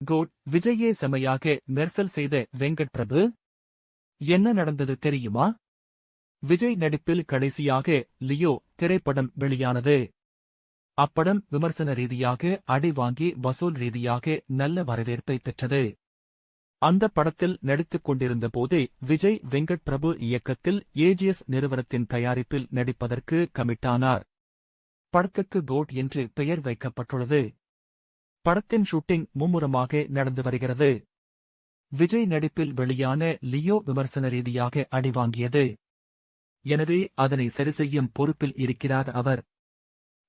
Code விஜயே செமையாக மெர்சல் செய்த வெங்கட் பிரபு என்ன நடந்தது தெரியுமா? விஜய் நடிப்பில் கடைசியாக லியோ திரைப்படம் வெளியானது. அப்படம் விமர்சன ரீதியாக அடி வாங்கி வசூல் ரீதியாக நல்ல வரவேற்பை பெற்றது. அந்த படத்தில் நடித்துக் கொண்டிருந்த போதே விஜய் வெங்கட் பிரபு இயக்கத்தில் ஏஜிஎஸ் நிறுவனத்தின் தயாரிப்பில் நடிப்பதற்கு கமிட்டானார். படத்துக்கு கோட் என்று பெயர் வைக்கப்பட்டுள்ளது. படத்தின் ஷூட்டிங் மும்முரமாக நடந்து வருகிறது. விஜய் நடிப்பில் வெளியான லியோ விமர்சன ரீதியாக அடிவாங்கியது எனவே அதனை சரிசெய்யும் பொறுப்பில் இருக்கிறார் அவர்.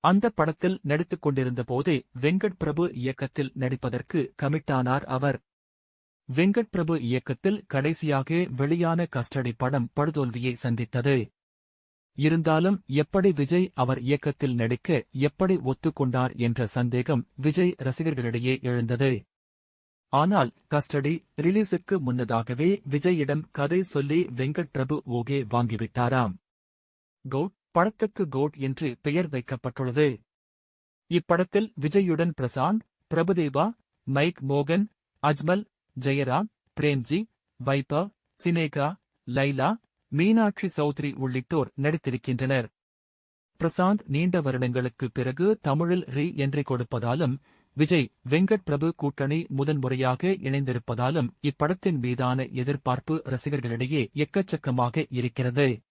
அந்த படத்தில் நடித்துக் கொண்டிருந்த போதே வெங்கட் பிரபு இயக்கத்தில் நடிப்பதற்கு கமிட்டானார் அவர். வெங்கட் பிரபு இயக்கத்தில் கடைசியாக வெளியான கஸ்டடி படம் படுதோல்வியை சந்தித்தது. இருந்தாலும் எப்படி விஜய் அவர் இயக்கத்தில் நடிக்க எப்படி ஒத்துக்கொண்டார் என்ற சந்தேகம் விஜய் ரசிகர்களிடையே எழுந்தது. ஆனால் கஸ்டடி ரிலீஸுக்கு முன்னதாகவே விஜயிடம் கதை சொல்லி வெங்கட் பிரபு ஓகே வாங்கிவிட்டாராம். கோட் படத்துக்கு கோட் என்று பெயர் வைக்கப்பட்டுள்ளது. இப்படத்தில் விஜயுடன் பிரசாந்த் பிரபுதேவா மைக் மோகன் அஜ்மல் ஜெயராம் பிரேம்ஜி வைபா சினேகா லைலா மீனாட்சி சௌத்ரி உள்ளிட்டோர் நடித்திருக்கின்றனர். பிரசாந்த் நீண்ட வருடங்களுக்குப் பிறகு தமிழில் ரீ என்றை கொடுப்பதாலும் விஜய் வெங்கட் பிரபு கூட்டணி முதன்முறையாக இணைந்திருப்பதாலும் இப்படத்தின் மீதான எதிர்பார்ப்பு ரசிகர்களிடையே எக்கச்சக்கமாக இருக்கிறது.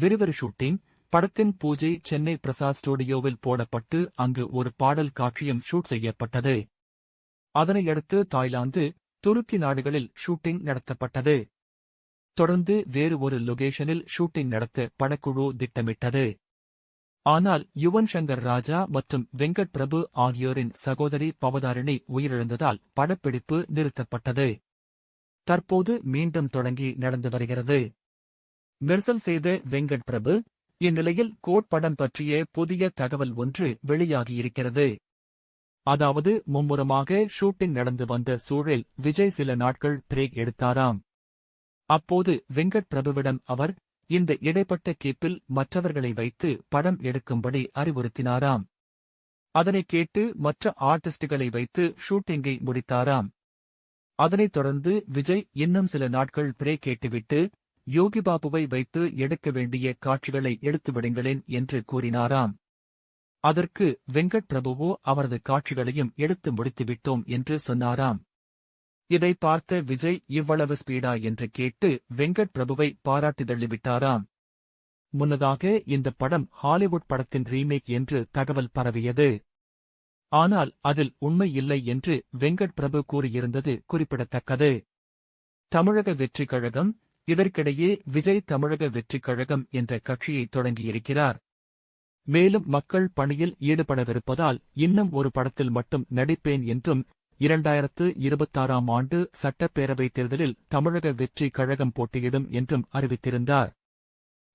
விறுவிறு ஷூட்டிங் படத்தின் பூஜை சென்னை பிரசாத் ஸ்டுடியோவில் போடப்பட்டு அங்கு ஒரு பாடல் காட்சியும் ஷூட் செய்யப்பட்டது. அதனையடுத்து தாய்லாந்து துருக்கி நாடுகளில் ஷூட்டிங் நடத்தப்பட்டது. தொடர்ந்து வேறு ஒரு லொகேஷனில் ஷூட்டிங் நடத்த படக்குழு திட்டமிட்டது. ஆனால் யுவன் சங்கர் ராஜா மற்றும் வெங்கட் பிரபு ஆகியோரின் சகோதரி பவதாரிணி உயிரிழந்ததால் படப்பிடிப்பு நிறுத்தப்பட்டது. தற்போது மீண்டும் தொடங்கி நடந்து வருகிறது. மெர்சல் செய்த வெங்கட் பிரபு இந்நிலையில் கோட் படம் பற்றிய புதிய தகவல் ஒன்று வெளியாகியிருக்கிறது. அதாவது மும்முரமாக ஷூட்டிங் நடந்து வந்த சூழல் விஜய் சில நாட்கள் பிரேக் எடுத்தாராம். அப்போது வெங்கட் பிரபுவிடம் அவர் இந்த இடைப்பட்ட கேப்பில் மற்றவர்களை வைத்து படம் எடுக்கும்படி அறிவுறுத்தினாராம். அதனைக் கேட்டு மற்ற ஆர்டிஸ்டுகளை வைத்து ஷூட்டிங்கை முடித்தாராம். அதனைத் தொடர்ந்து விஜய் இன்னும் சில நாட்கள் பிரே கேட்டுவிட்டு யோகி பாபுவை வைத்து எடுக்க வேண்டிய காட்சிகளை எடுத்துவிடுங்களேன் என்று கூறினாராம். அதற்கு வெங்கட் பிரபுவோ அவரது காட்சிகளையும் எடுத்து முடித்துவிட்டோம் என்று சொன்னாராம். இதை பார்த்த விஜய் இவ்வளவு ஸ்பீடா என்று கேட்டு வெங்கட் பிரபுவை பாராட்டி தள்ளிவிட்டாராம். முன்னதாக இந்த படம் ஹாலிவுட் படத்தின் ரீமேக் என்று தகவல் பரவியது. ஆனால் அதில் உண்மை இல்லை என்று வெங்கட் பிரபு கூறியிருந்தது குறிப்பிடத்தக்கது. தமிழக வெற்றிக் கழகம் இதற்கிடையே விஜய் தமிழக வெற்றிக் கழகம் என்ற கட்சியை தொடங்கியிருக்கிறார். மேலும் மக்கள் பணியில் ஈடுபடவிருப்பதால் இன்னும் ஒரு படத்தில் மட்டும் நடிப்பேன் என்றும் இரண்டாயிரத்து இருபத்தாறாம் ஆண்டு சட்டப்பேரவைத் தேர்தலில் தமிழக வெற்றி கழகம் போட்டியிடும் என்றும் அறிவித்திருந்தார்.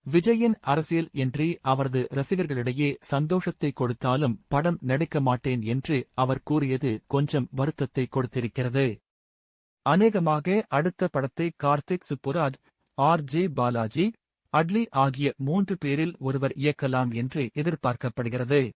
விஜயின் அரசியல் என்று அவரது ரசிகர்களிடையே சந்தோஷத்தை கொடுத்தாலும் படம் நடிக்க மாட்டேன் என்று அவர் கூறியது கொஞ்சம் வருத்தத்தை கொடுத்திருக்கிறது. அநேகமாக அடுத்த படத்தை கார்த்திக் சுப்புராஜ் ஆர். ஜே. பாலாஜி அட்லி ஆகிய மூன்று பேரில் ஒருவர் இயக்கலாம் என்று எதிர்பார்க்கப்படுகிறது.